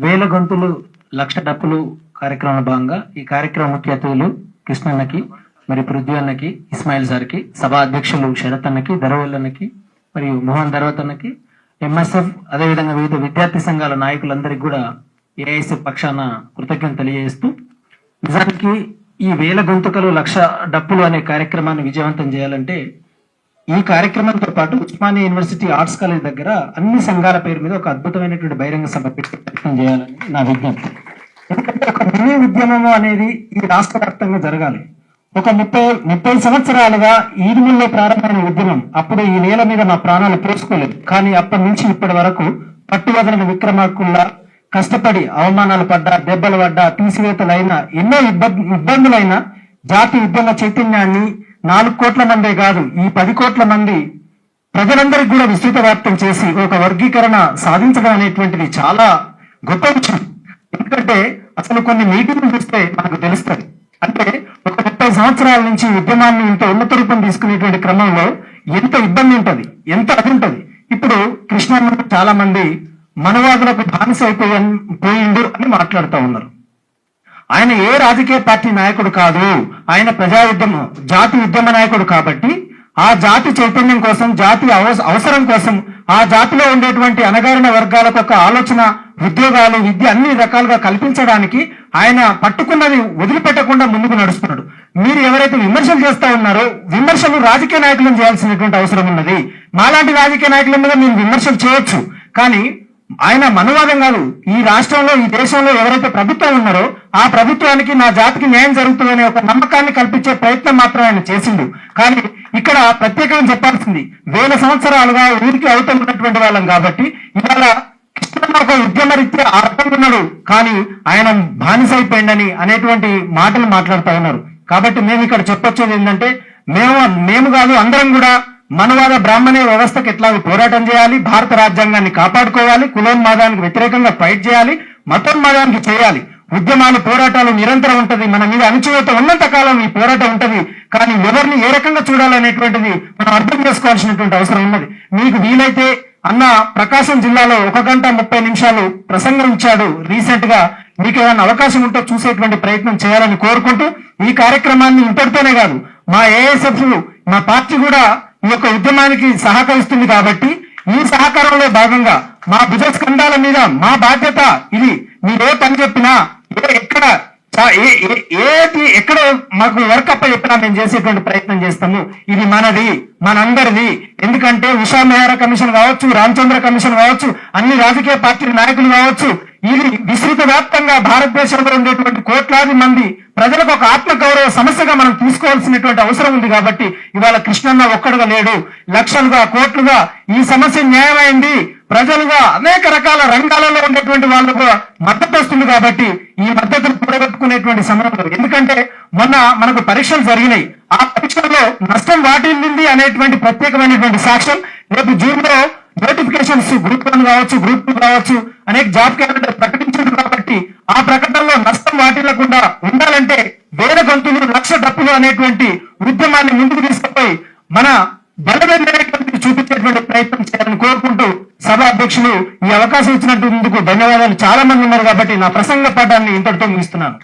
వేల గొంతులు లక్ష డప్పులు కార్యక్రమంలో భాగంగా ఈ కార్యక్రమ ముఖ్య అతిథులు కృష్ణన్నకి మరి పృథ్వీ అన్నకి ఇస్మాయిల్ సార్కి సభా అధ్యక్షులు శరత్ అన్నకి ధరవల్లన్నకి మరియు మోహన్ ధర్వత్ అన్నకి ఎంఎస్ఎఫ్ అదేవిధంగా వివిధ విద్యార్థి సంఘాల నాయకులందరికీ కూడా ఏఐసి పక్షాన కృతజ్ఞత తెలియజేస్తూ నిజానికి ఈ వేల గొంతుకలు లక్ష డప్పులు అనే కార్యక్రమాన్ని విజయవంతం చేయాలంటే ఈ కార్యక్రమంతో పాటు ఉస్మానియా యూనివర్సిటీ ఆర్ట్స్ కాలేజ్ దగ్గర అన్ని సంఘాల పేరు మీద ఒక అద్భుతమైనటువంటి బహిరంగ సభ పెట్టే ప్రయత్నం చేయాలని నా విజ్ఞప్తి. ఎందుకంటే ఒక మినీ ఉద్యమము అనేది ఈ రాష్ట్ర వ్యాప్తంగా జరగాలి. ఒక ముప్పై ముప్పై సంవత్సరాలుగా ఈదుముల్లో ప్రారంభమైన ఉద్యమం అప్పుడు ఈ నేల మీద మా ప్రాణాలు పోసుకోలేదు. కానీ అప్పటి నుంచి ఇప్పటి వరకు పట్టువదలని విక్రమార్కుల్లా కష్టపడి అవమానాలు పడ్డా దెబ్బలు పడ్డా తీసివేతలైనా ఎన్నో ఇబ్బంది ఇబ్బందులైనా జాతి ఉద్యమ చైతన్యాన్ని నాలుగు కోట్ల మందే కాదు ఈ పది కోట్ల మంది ప్రజలందరికీ కూడా విస్తృత వ్యాప్తం చేసి ఒక వర్గీకరణ సాధించడం అనేటువంటిది చాలా గొప్ప విషయం. ఎందుకంటే అసలు కొన్ని మీటింగ్లు చూస్తే మనకు తెలుస్తుంది. అంటే ఒక ముప్పై సంవత్సరాల నుంచి ఉద్యమాన్ని ఇంత ఉన్నత రూపం తీసుకునేటువంటి క్రమంలో ఎంత ఇబ్బంది ఉంటది ఎంత అది ఉంటది. ఇప్పుడు కృష్ణ చాలా మంది మనవాదులకు బానిస అయిపోయి పోయిండు అని మాట్లాడుతూ ఉన్నారు. ఆయన ఏ రాజకీయ పార్టీ నాయకుడు కాదు ఆయన ప్రజా ఉద్యమ జాతి ఉద్యమ నాయకుడు కాబట్టి ఆ జాతి చైతన్యం కోసం జాతి అవస- అవసరం కోసం ఆ జాతిలో ఉండేటువంటి అనగారిన వర్గాలకు ఒక ఆలోచన ఉద్యోగాలు విద్య అన్ని రకాలుగా కల్పించడానికి ఆయన పట్టుకున్నది వదిలిపెట్టకుండా ముందుకు నడుస్తున్నాడు. మీరు ఎవరైతే విమర్శలు చేస్తా ఉన్నారో విమర్శలు రాజకీయ నాయకులను చేయాల్సినటువంటి అవసరం ఉన్నది. మాలాంటి రాజకీయ నాయకుల మీద మీరు విమర్శలు చేయొచ్చు కానీ ఆయన మనవాదం కాదు. ఈ రాష్ట్రంలో ఈ దేశంలో ఎవరైతే ప్రభుత్వం ఉన్నారో ఆ ప్రభుత్వానికి నా జాతికి న్యాయం జరుగుతుందనే ఒక నమ్మకాన్ని కల్పించే ప్రయత్నం మాత్రం ఆయన చేసిండు. కానీ ఇక్కడ ప్రత్యేకంగా చెప్పాల్సింది వేల సంవత్సరాలుగా ఊరికి అవుతం ఉన్నటువంటి వాళ్ళం కాబట్టి ఇవాళ ఒక ఉద్యమరీత్యా అర్థం ఉన్నాడు. కానీ ఆయన బానిస అయిపోయిందని అనేటువంటి మాటలు మాట్లాడుతూ ఉన్నారు. కాబట్టి మేము ఇక్కడ చెప్పొచ్చేది ఏంటంటే మేము మేము కాదు అందరం కూడా మనవాద బ్రాహ్మణ వ్యవస్థకు ఎట్లా పోరాటం చేయాలి భారత రాజ్యాంగాన్ని కాపాడుకోవాలి కులోన్మాదానికి వ్యతిరేకంగా ఫైట్ చేయాలి మతోన్మాదానికి చేయాలి. ఉద్యమాలు పోరాటాలు నిరంతరం ఉంటది మన మీద అణచివేత ఉన్నంత కాలం ఈ పోరాటం ఉంటది. కానీ ఎవరిని ఏ రకంగా చూడాలనేటువంటిది మనం అర్థం చేసుకోవాల్సినటువంటి అవసరం ఉన్నది. మీకు వీలైతే అన్న ప్రకాశం జిల్లాలో ఒక గంట ముప్పై నిమిషాలు ప్రసంగం ఇచ్చాడు. రీసెంట్గా మీకు ఏమైనా అవకాశం ఉంటే చూసేటువంటి ప్రయత్నం చేయాలని కోరుకుంటూ ఈ కార్యక్రమాన్ని ఇంతటితోనే కాదు మా ఏఎస్ఎఫ్లు మా పార్టీ కూడా ఈ యొక్క ఉద్యమానికి సహకరిస్తుంది కాబట్టి ఈ సహకారంలో భాగంగా మా భుజ స్కంధాల మీద మా బాధ్యత ఇది. మీరు ఏ పని చెప్పినా ఏ ఎక్కడ ఏది ఎక్కడ మాకు వర్క్ అప్ప చెప్పినా మేము చేసేటువంటి ప్రయత్నం చేస్తాము. ఇది మనది మనందరిది. ఎందుకంటే ఉషా మెహరా కమిషన్ కావచ్చు రామచంద్ర కమిషన్ కావచ్చు అన్ని రాజకీయ పార్టీల నాయకులు కావచ్చు ఇది విస్తృత వ్యాప్తంగా భారతదేశంలో ఉండేటువంటి కోట్లాది మంది ప్రజలకు ఒక ఆత్మ గౌరవ సమస్యగా మనం తీసుకోవాల్సినటువంటి అవసరం ఉంది కాబట్టి ఇవాళ కృష్ణన్న ఒక్కడుగా లేడు. లక్షలుగా కోట్లుగా ఈ సమస్య న్యాయమైంది. ప్రజలుగా అనేక రకాల రంగాలలో ఉండేటువంటి వాళ్ళకు మద్దతు వస్తుంది కాబట్టి ఈ మద్దతును కూడగట్టుకునేటువంటి సమయంలో ఎందుకంటే మొన్న మనకు పరీక్షలు జరిగినాయి. ఆ పరీక్షల్లో నష్టం వాటిల్లింది అనేటువంటి ప్రత్యేకమైనటువంటి సాక్ష్యం రేపు జూన్లో నోటిఫికేషన్స్ గ్రూప్ వన్ కావచ్చు గ్రూప్ టూ కావచ్చు అనేక జాబ్ క్యాలెండర్ ఆ ప్రకటనలో నష్టం వాటిల్లకుండా ఉండాలంటే వేల గొంతులు లక్ష డప్పులు అనేటువంటి ఉద్యమాన్ని ముందుకు తీసుకుపోయి మన బలమైనటువంటి చూపించేటువంటి ప్రయత్నం చేయాలని కోరుకుంటూ సభ అధ్యక్షులు ఈ అవకాశం ఇచ్చినందుకు ధన్యవాదాలు. చాలా మంది ఉన్నారు కాబట్టి నా ప్రసంగ పాఠాన్ని ఇంతటితో ముగిస్తున్నాను.